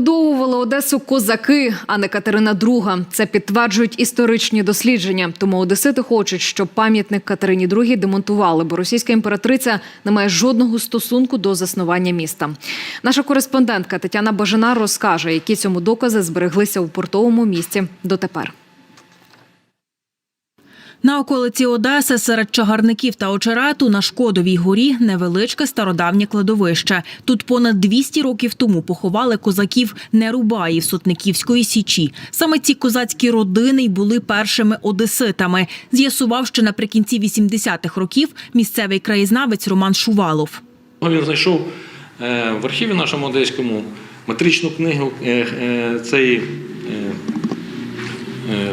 Відбудовували Одесу козаки, а не Катерина II. Це підтверджують історичні дослідження. Тому одесити хочуть, щоб пам'ятник Катерині II демонтували, бо російська імператриця не має жодного стосунку до заснування міста. Наша кореспондентка Тетяна Бажана розкаже, які цьому докази збереглися у портовому місті дотепер. На околиці Одеси серед чагарників та очерету на Шкодовій горі невеличке стародавнє кладовище. Тут понад 200 років тому поховали козаків Нерубаїв Сотниківської січі. Саме ці козацькі родини й були першими одеситами. З'ясував, що наприкінці 80-х років місцевий краєзнавець Роман Шувалов. Він знайшов е, в архіві нашому одеському метричну книгу е, е, цієї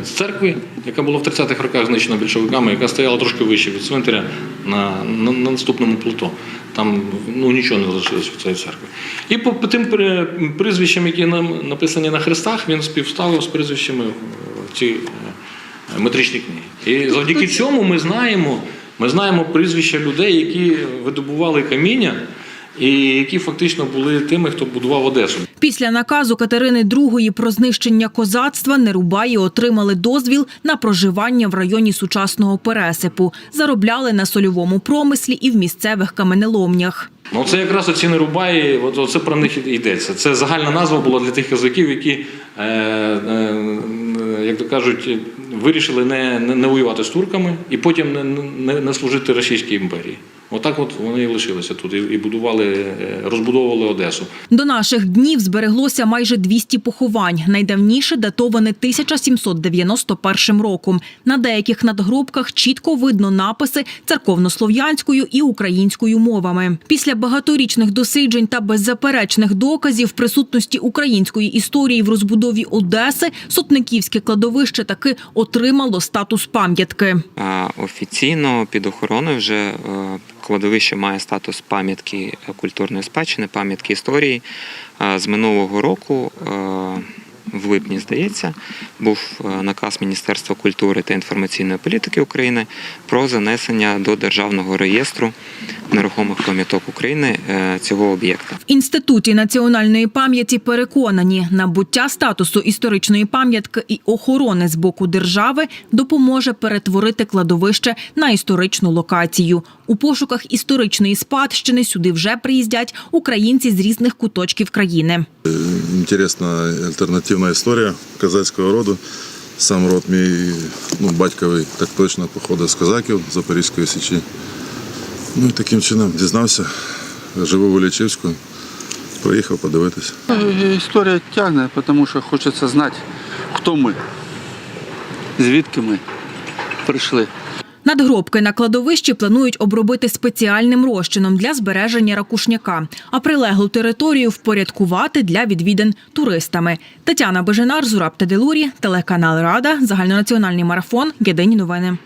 церкви, яка була в 30-х роках знищена більшовиками, яка стояла трошки вище від цвинтаря на, на, на наступному плато. Там ну, нічого не залишилось від цієї церкви. І по, по тим прізвищам, які нам написані на хрестах, він співставив з прізвищами в ці е, метричні книги. І завдяки цьому ми знаємо, ми знаємо прізвища людей, які видобували каміння і які фактично були тими, хто будував Одесу. Після наказу Катерини II про знищення козацтва Нерубаї отримали дозвіл на проживання в районі сучасного пересипу. Заробляли на сольовому промислі і в місцевих каменеломнях. Ну, це якраз оці нерубаї, от, оце про них йдеться. Це загальна назва була для тих козаків, які, е, е, як то кажуть, вирішили не, не, не воювати з турками і потім не, не, не служити Російській імперії. Отак от вони і лишилися тут і, будували, е, розбудовували Одесу. До наших днів збереглося майже 200 поховань. Найдавніше датоване 1791 роком. На деяких надгробках чітко видно написи церковнослов'янською і українською мовами. Після багаторічних досліджень та беззаперечних доказів присутності української історії в розбудові Одеси Сотниківське кладовище таки отримало статус пам'ятки. Офіційно під охороною вже е, кладовище має статус пам'ятки культурної спадщини, пам'ятки історії. З минулого року, е, в липні, здається, був е, наказ Міністерства культури та інформаційної політики України про занесення до державного реєстру нерухомих пам'яток України е, цього об'єкта. В інституті національної пам'яті переконані, набуття статусу історичної пам'ятки і охорони з боку держави допоможе перетворити кладовище на історичну локацію. У пошуках історичної спадщини сюди вже приїздять українці з різних куточків країни. Інтересна альтернативна історія козацького роду. Сам род мій ну, батьковий так точно походить з козаків Запорізької січі. Ну і таким чином дізнався. Живу в Іллічівську, приїхав подивитися. Ну, Історія тягне, тому що хочеться знати, хто ми, звідки ми прийшли. Надгробки на кладовищі планують обробити спеціальним розчином для збереження ракушняка, а прилеглу територію впорядкувати для відвідин туристами. Тетяна Беженар, Зураб Теделурі, телеканал Рада, загальнонаціональний марафон. Єдині новини.